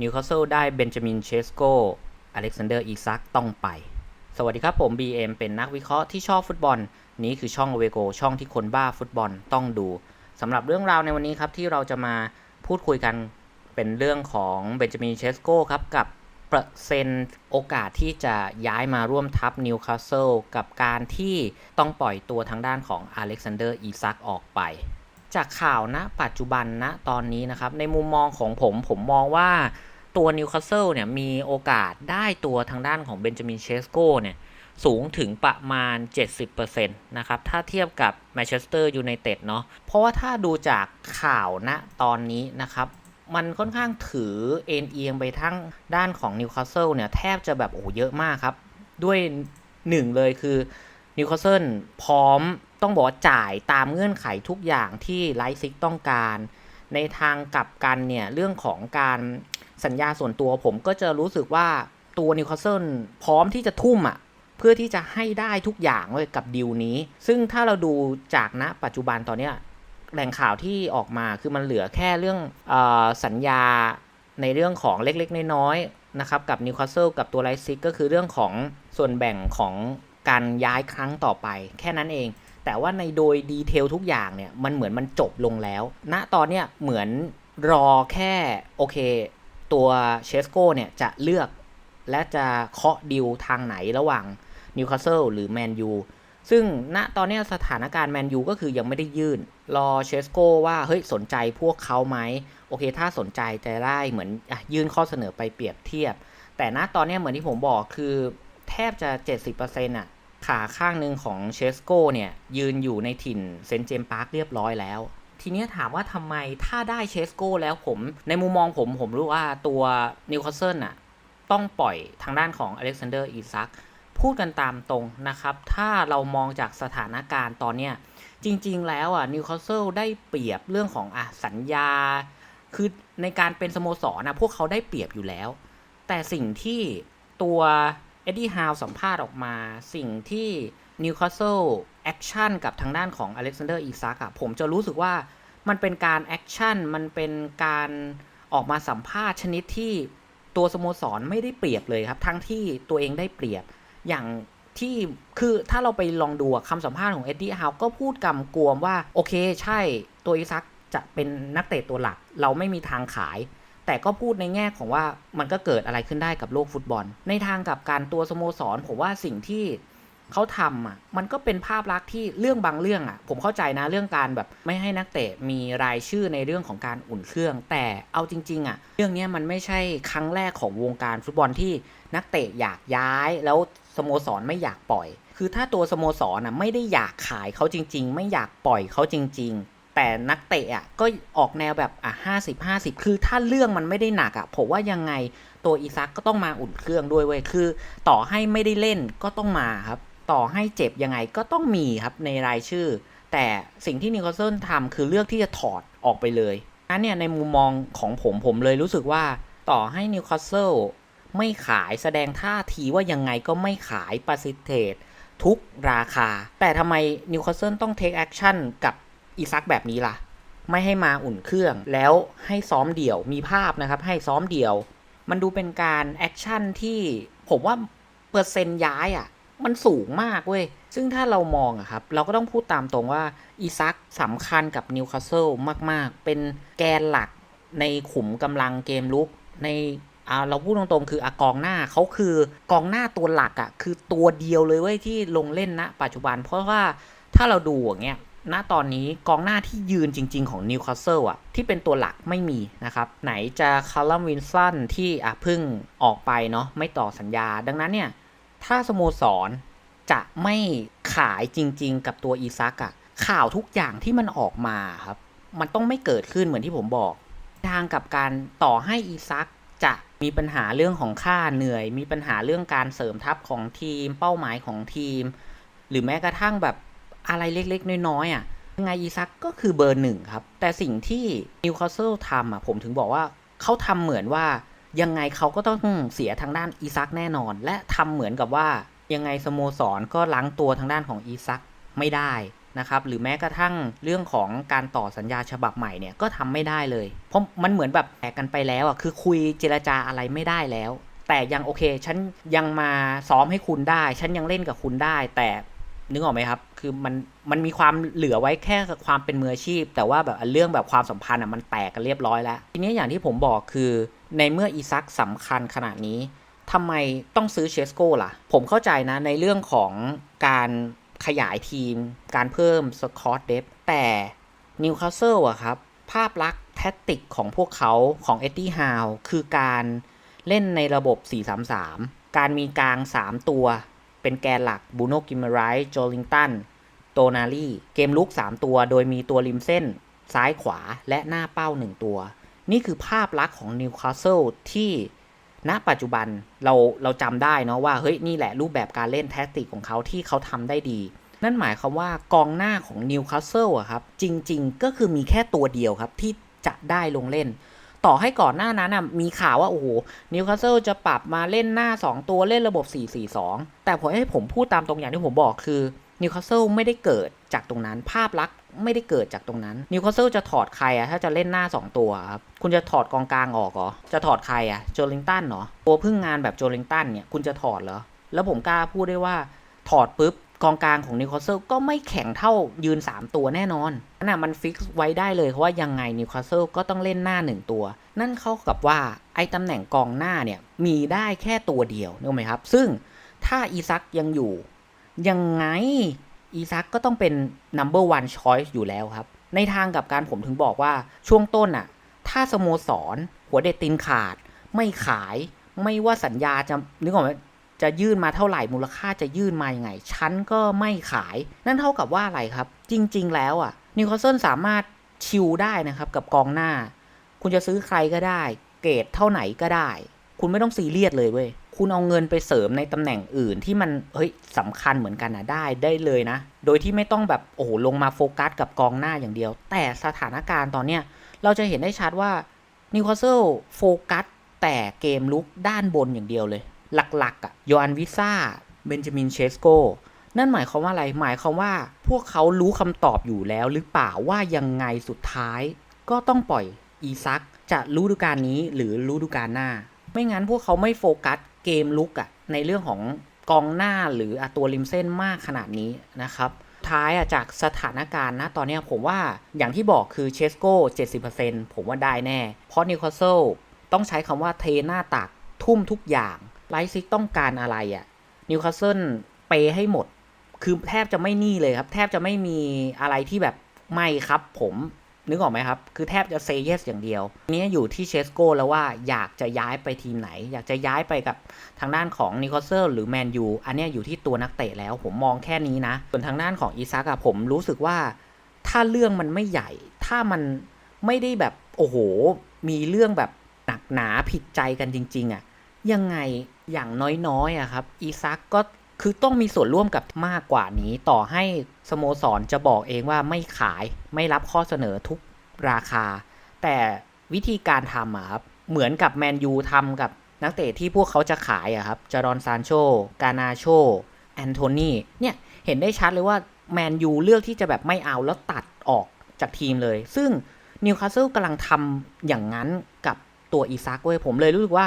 นิวคาสเซิลได้เบนจามินเชสโกอเล็กซานเดอร์อีซักต้องไป สวัสดีครับผม BM เป็นนักวิเคราะห์ที่ชอบฟุตบอล นี้คือช่องเวโกช่องที่คนบ้าฟุตบอลต้องดูสำหรับเรื่องราวในวันนี้ครับที่เราจะมาพูดคุยกันเป็นเรื่องของเบนจามินเชสโกครับกับเปอร์เซ็นต์โอกาสที่จะย้ายมาร่วมทัพนิวคาสเซิลกับการที่ต้องปล่อยตัวทางด้านของอเล็กซานเดอร์อีซักออกไป จากข่าวณปัจจุบันณตอนนี้นะครับในมุมมองของผมผมมองว่า ตัวนิวคาสเซิลเนี่ยมีโอกาสได้ตัวทางด้านของเบนจามินเชสโกเนี่ยสูงถึงประมาณ 70%นะครับ ถ้าเทียบกับแมนเชสเตอร์ยูไนเต็ดเนาะ เพราะว่าถ้าดูจากข่าวณตอนนี้นะครับ มันค่อนข้างถือเอ็นเอียงไปทั้งด้านของนิวคาสเซิลเนี่ย แทบจะแบบโอ้เยอะมากครับ ด้วยหนึ่งเลยคือนิวคาสเซิลพร้อมต้องบอกว่าจ่ายตามเงื่อนไขทุกอย่างที่ไลฟ์ซิกต้องการ ในทางกลับกันเนี่ยเรื่องของการสัญญาส่วนตัวผมก็จะรู้สึกว่าตัวนิวคาสเซิลพร้อมที่จะทุ่มอะเพื่อที่จะให้ได้ทุกอย่างเลยกับดีลนี้ ซึ่งถ้าเราดูจากณปัจจุบันตอนเนี้ยแหล่งข่าวที่ออกมาคือมันเหลือแค่เรื่องอสัญญาในเรื่องของเล็กๆ น้อยๆนะครับกับนิวคาสเซิลกับตัวไลซิกก็คือเรื่องของส่วนแบ่งของการย้ายครั้งต่อไป แค่นั้นเอง แต่ว่าในโดยดีเทลทุกอย่างเนี่ยมันเหมือนมันจบลงแล้วณตอนเนี้ยเหมือนรอแค่โอเค ตัวเชสโกเนี่ยจะเลือกและจะเคาะดิวทางไหนระหว่างนิวคาสเซิลหรือแมนยูซึ่งณตอนนี้สถานการณ์แมนยูก็คือยังไม่ได้ยื่น รอเชสโกว่าเฮ้ยสนใจพวกเขาไหมโอเค ถ้าสนใจจะได้เหมือนอยื่นข้อเสนอไปเปรียบเทียบ แต่ณตอนนี้เหมือนที่ผมบอกคือแทบจะ 70%อะ ขาข้างหนึ่งของเชสโกเนี่ยยืนอยู่ในถิ่นเซนต์เจมส์พาร์คเรียบร้อยแล้วทีนี้ถามว่าทำไมถ้าได้เชสโกแล้วผม ในมุมมองผมผมรู้ว่าตัวนิวคาสเซิลอะต้องปล่อยทางด้านของอเล็กซานเดอร์อีซักพูดกันตามตรงนะครับ ถ้าเรามองจากสถานการณ์ตอนเนี้ยจริง ๆ แล้วอะนิวคาสเซิลได้เปรียบเรื่องของอะสัญญา คือในการเป็นสโมสรนะพวกเขาได้เปรียบอยู่แล้ว แต่สิ่งที่ตัว เอ็ดดี้ฮาวสัมภาษณ์ออกมาสิ่งที่นิวคาสเซิลแอคชั่นกับทางด้านของอเล็กซานเดอร์อีซักอะผมจะรู้สึกว่ามันเป็นการแอคชั่นมันเป็นการออกมาสัมภาษณ์ชนิดที่ตัวสโมสรไม่ได้เปรียบเลยครับ ทั้งที่ตัวเองได้เปรียบอย่างที่คือถ้าเราไปลองดูคำสัมภาษณ์ของเอ็ดดี้ฮาวก็พูดกำกวมว่า โอเคใช่ตัวอิซักจะเป็นนักเตะตัวหลัก เราไม่มีทางขาย แต่ก็พูดในแง่ของว่ามันก็เกิดอะไรขึ้นได้กับโลกฟุตบอล ในทางกับการตัวสโมสรผมว่าสิ่งที่เขาทำอะมันก็เป็นภาพลักษณ์ที่เรื่องบางเรื่องอะ ผมเข้าใจนะเรื่องการแบบไม่ให้นักเตะมีรายชื่อในเรื่องของการอุ่นเครื่อง แต่เอาจริง ๆ อะ เรื่องนี้มันไม่ใช่ครั้งแรกของวงการฟุตบอลที่นักเตะอยากย้ายแล้วสโมสรไม่อยากปล่อย คือถ้าตัวสโมสรอะไม่ได้อยากขายเขาจริง ๆ ไม่อยากปล่อยเขาจริง ๆ แต่นักเตะอะก็ออกแนวแบบอะห้าสิบห้าสิบคือถ้าเรื่องมันไม่ได้หนักอะผมว่ายังไงตัวอีซักก็ต้องมาอุ่นเครื่องด้วยเว้ยคือ ต่อให้ไม่ได้เล่นก็ต้องมาครับ ต่อให้เจ็บยังไงก็ต้องมีครับในรายชื่อ แต่สิ่งที่นิวคาสเซิลทำคือเลือกที่จะถอดออกไปเลยนั้นเนี่ยในมุมมองของผมผมเลยรู้สึกว่าต่อให้นิวคาสเซิลไม่ขายแสดงท่าทีว่ายังไงก็ไม่ขายปฏิเสธทุกราคา แต่ทำไมนิวคาสเซิลต้องเทคแอคชั่นกับ อีซักแบบนี้ล่ะ ไม่ให้มาอุ่นเครื่อง แล้วให้ซ้อมเดี่ยวมีภาพนะครับ ให้ซ้อมเดี่ยว มันดูเป็นการแอคชั่นที่ผมว่าเปอร์เซ็นต์ย้ายอะ่ะ มันสูงมากเว้ย ซึ่งถ้าเรามองอะครับ เราก็ต้องพูดตามตรงว่าอีซักสำคัญกับนิวคาสเซิลมาก ๆ เป็นแกนหลักในขุมกำลังเกมลุกในอ่าเราพูดตรงๆ คืออกองหน้าเขาคือกองหน้าตัวหลักอะคือตัวเดียวเลยเว้ยที่ลงเล่นณปัจจุบัน เพราะว่าถ้าเราดูอย่างเงี้ย ณตอนนี้กองหน้าที่ยืนจริง ๆ ของนิวคาสเซิลอะที่เป็นตัวหลักไม่มีนะครับ ไหนจะคาร์ลัมวินสันที่อะพิ่งออกไปเนาะไม่ต่อสัญญา ดังนั้นเนี่ย ถ้าสโมสรจะไม่ขายจริง ๆ กับตัวอีซักอะข่าวทุกอย่างที่มันออกมาครับ มันต้องไม่เกิดขึ้นเหมือนที่ผมบอก ทางกับการต่อให้อีซักจะมีปัญหาเรื่องของค่าเหนื่อย มีปัญหาเรื่องการเสริมทัพของทีม เป้าหมายของทีม หรือแม้กระทั่งแบบ อะไรเล็กๆ น้อยๆอะยังไงอีซักก็คือเบอร์หนึ่งครับ แต่สิ่งที่นิวคาสเซิลทำอะผมถึงบอกว่าเขาทำเหมือนว่ายังไงเขาก็ต้องเสียทางด้านอีซักแน่นอน และทำเหมือนกับว่ายังไงสโมสรก็ล้างตัวทางด้านของอีซักไม่ได้นะครับหรือแม้กระทั่งเรื่องของการต่อสัญญาฉบับใหม่เนี่ยก็ทำไม่ได้เลย เพราะมันเหมือนแบบแตกกันไปแล้วอะคือคุยเจรจาอะไรไม่ได้แล้ว แต่ยังโอเค ฉันยังมาซ้อมให้คุณได้ ฉันยังเล่นกับคุณได้ แต่ นึกออกไหมครับ คือมันมันมีความเหลือไว้แค่ความเป็นมืออาชีพ แต่ว่าแบบเรื่องแบบความสัมพันธ์อะมันแตกกันเรียบร้อยแล้ว ทีนี้อย่างที่ผมบอกคือในเมื่ออีซักสำคัญขนาดนี้ทำไมต้องซื้อเชสโก้ล่ะ ผมเข้าใจนะในเรื่องของการขยายทีม การเพิ่มสกอตเดฟแต่นิวคาสเซิลอะครับ ภาพลักษณ์แทคติกของพวกเขาของเอ็ดดี้ฮาวคือการเล่นในระบบ 4-3-3 การมีกลาง 3 ตัว เป็นแกนหลักบูโนกิมไรโจลิงตัน โตนาลีเกมลุก 3 ตัว โดยมีตัวริมเส้น ซ้ายขวาและหน้าเป้า 1 ตัว นี่คือภาพลักษณ์ของนิวคาสเซิลที่ณปัจจุบันเราเราจำได้เนาะว่า เฮ้ย นี่แหละรูปแบบการเล่นแทคติกของเขาที่เขาทำได้ดี นั่นหมายความว่ากองหน้าของนิวคาสเซิลอะครับ จริง ๆ ก็คือมีแค่ตัวเดียวครับที่จะได้ลงเล่น ต่อให้ก่อนหน้านั้นน่ะมีข่าวว่า โอ้โหนิวคาสเซิลจะปรับมาเล่นหน้า 2 ตัวเล่นระบบ 4-4-2 แต่ผมให้ผมพูดตามตรงอย่างที่ผมบอกคือนิวคาสเซิลไม่ได้เกิดจากตรงนั้นภาพลักษณ์ไม่ได้เกิดจากตรงนั้นนิวคาสเซิลจะถอดใครอะถ้าจะเล่นหน้า 2 ตัวครับคุณจะถอดกองกลางออกเหรอจะถอดใครอะโจลิงตันเหรอตัวพึ่งงานแบบโจลิงตันเนี่ยคุณจะถอดเหรอแล้วผมกล้าพูดได้ว่าถอดปุ๊บ กองกลางของนิวคาสเซิลก็ไม่แข็งเท่ายืน 3 ตัวแน่นอนนั่นนะมันฟิกซ์ไว้ได้เลยเพราะว่ายังไงนิวคาสเซิลก็ต้องเล่นหน้า 1 ตัว นั่นเข้ากับว่าไอ้ตำแหน่งกองหน้าเนี่ยมีได้แค่ตัวเดียวนึกไหมครับ ซึ่งถ้าอีซักยังอยู่ ยังไงอีซักก็ต้องเป็น number one choice อยู่แล้วครับ ในทางกับการผมถึงบอกว่าช่วงต้นอะถ้าสโมสร หัวเด็ดตีนขาด ไม่ขาย ไม่ว่าสัญญาจะนึกออกไหม จะยื่นมาเท่าไหร่มูลค่าจะยื่นมาอยังไง ฉันก็ไม่ขาย นั่นเท่ากับว่าอะไรครับ จริง ๆ แล้วอะนิวคาสเซิลสามารถชิลได้นะครับกับกองหน้า คุณจะซื้อใครก็ได้ เกรดเท่าไหนก็ได้ คุณไม่ต้องซีเรียสเลยเว้ยคุณเอาเงินไปเสริมในตำแหน่งอื่นที่มันเฮ้ยสำคัญเหมือนกันนะได้ได้เลยนะ โดยที่ไม่ต้องแบบโอ้โหลงมาโฟกัสกับกองหน้าอย่างเดียว แต่สถานการณ์ตอนเนี้ยเราจะเห็นได้ชัดว่านิวคาสเซิลโฟกัสแต่เกมลุกด้านบนอย่างเดียวเลย หลักๆอะ่ะโยอันวิซ่าเบนจามินเชสโกนั่นหมายความว่าอะไร หมายความว่าพวกเขารู้คำตอบอยู่แล้วหรือเปล่าว่ายังไงสุดท้าย ก็ต้องปล่อยอีซักจะรู้ดูการนี้หรือรู้ดูการหน้า ไม่งั้นพวกเขาไม่โฟกัสเกมลุกอะในเรื่องของกองหน้าหรืออตัวริมเส้นมากขนาดนี้นะครับ ท้ายอะจากสถานการณ์นะตอนนี้ผมว่าอย่างที่บอกคือเชสโก้ 70%ผมว่าได้แน่ เพราะนิวคาสเซิลต้องใช้คำว่าเทหน้าตักทุ่มทุกอย่าง ไลซิกต้องการอะไรอะนิวคาสเซิลเปย์ให้หมด คือแทบจะไม่นี่เลยครับ แทบจะไม่มีอะไรที่แบบไม่ครับผมนึกออกไหมครับ คือแทบจะเซเยสอย่างเดียว นี้อยู่ที่เชสโก้แล้วว่าอยากจะย้ายไปทีมไหน อยากจะย้ายไปกับทางด้านของนิโคลเซอร์หรือแมนยูอันนี้อยู่ที่ตัวนักเตะแล้วผมมองแค่นี้นะ ส่วนทางด้านของอีซักอะผมรู้สึกว่า ถ้าเรื่องมันไม่ใหญ่ ถ้ามันไม่ได้แบบโอ้โห มีเรื่องแบบหนักหนาผิดใจกันจริง ๆอะยังไง อย่างน้อยๆอะครับอีซักก็คือต้องมีส่วนร่วมกับมากกว่านี้ ต่อให้สโมสรจะบอกเองว่าไม่ขายไม่รับข้อเสนอทุกราคา แต่วิธีการทำอะครับเหมือนกับแมนยูทำกับนักเตะที่พวกเขาจะขายอะครับจารอนซานโช กานาโช แอนโทนีเนี่ยเห็นได้ชัดเลยว่าแมนยูเลือกที่จะแบบไม่เอาแล้วตัดออกจากทีมเลย ซึ่งนิวคาสเซิลกำลังทำอย่างนั้นกับตัวอีซักเว้ยผมเลยรู้สึกว่า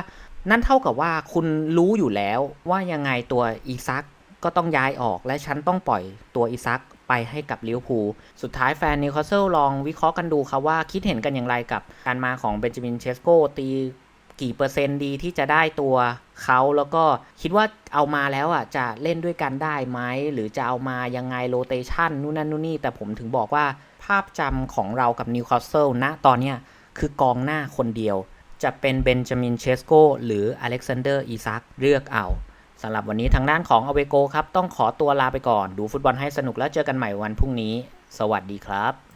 นั่นเท่ากับว่าคุณรู้อยู่แล้วว่ายังไงตัวอีซักก็ต้องย้ายออกและฉันต้องปล่อยตัวอีซักไปให้กับลิเวอร์พูลสุดท้ายแฟนนิวคาสเซิลลองวิเคราะห์กันดูครับว่าคิดเห็นกันอย่างไรกับการมาของเบนจามินเชสโกตีกี่เปอร์เซ็นต์ดีที่จะได้ตัวเขาแล้วก็คิดว่าเอามาแล้วอะจะเล่นด้วยกันได้ไหมหรือจะเอามายังไงโรเตชันนู่นนั่นนู่นนี่ แต่ผมถึงบอกว่าภาพจำของเรากับนิวคาสเซิลณตอนเนี้ยคือกองหน้าคนเดียว จะเป็นเบนจามินเชสโกหรืออเล็กซานเดอร์อีซักเลือกเอาสำหรับวันนี้ทางด้านของอเวโกครับ ต้องขอตัวลาไปก่อน ดูฟุตบอลให้สนุกแล้วเจอกันใหม่วันพรุ่งนี้ สวัสดีครับ